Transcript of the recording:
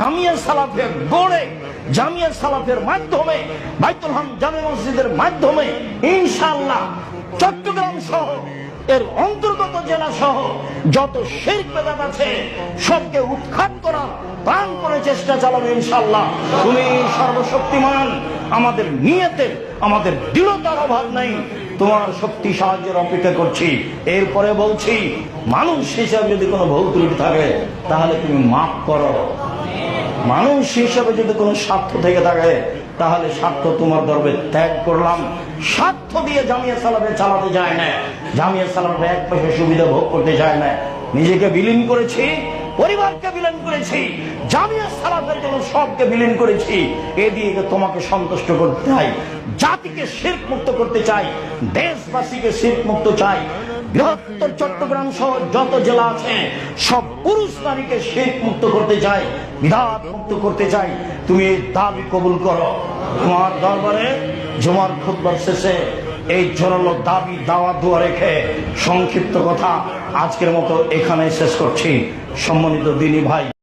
জামিয়া সালাফের গড়ে জামিয়া সালাফের মাধ্যমে, বাইতুল হাম জামে মসজিদের মাধ্যমে ইনশাআল্লাহ চট্টগ্রাম সহ, এর অন্তর্গত জেলা সহ যত শেখ বেদাত আছে, সবকে উৎখাত করার প্রাণ করে চেষ্টা চালাবে ইনশাআল্লাহ। তুমি সর্বশক্তিমান, আমাদের নিয়তের, আমাদের দৃঢ়তার অভাব নাই। তোমার শক্তি সাহায্যের অপেক্ষা করছি। এরপরে বলছি, মানুষ হিসাবে যদি কোনো ভুল থাকে, তাহলে তুমি মাফ করো। মানুষ হিসাবে যদি কোনো স্বার্থ থেকে থাকে তাহলে স্বার্থ তোমার দরবে ত্যাগ করলাম। স্বার্থ দিয়ে জামিয়া সালামে চালাতে যায় না। জামিয়া সালামে এক পয়সা সুবিধা ভোগ করতে যায় না। নিজেকে বিলীন করেছি, পরিবারকে বিলীন করেছি, জামিয়া সালামের জন্য সবকে বিলীন করেছি। এ দিয়ে তোমাকে সন্তুষ্ট করতে চাই, জাতিকে শিল্প মুক্ত করতে চাই, দেশবাসীকে শিল্প মুক্ত চাই বৃহত্তর চট্টগ্রাম সহ যত জেলা আছে, সব পুরুষ নারীকে শীত মুক্ত করতে চাই বিধাত মুক্ত করতে চাই তুমি এই দাবি কবুল করো। তোমার দরবারে জমার খুববার শেষে এই জোরালো দাবি, দাওয়া, দোয়া রেখে সংক্ষিপ্ত কথা আজকের মতো এখানে শেষ করছি। সম্মানিত দিনী ভাই।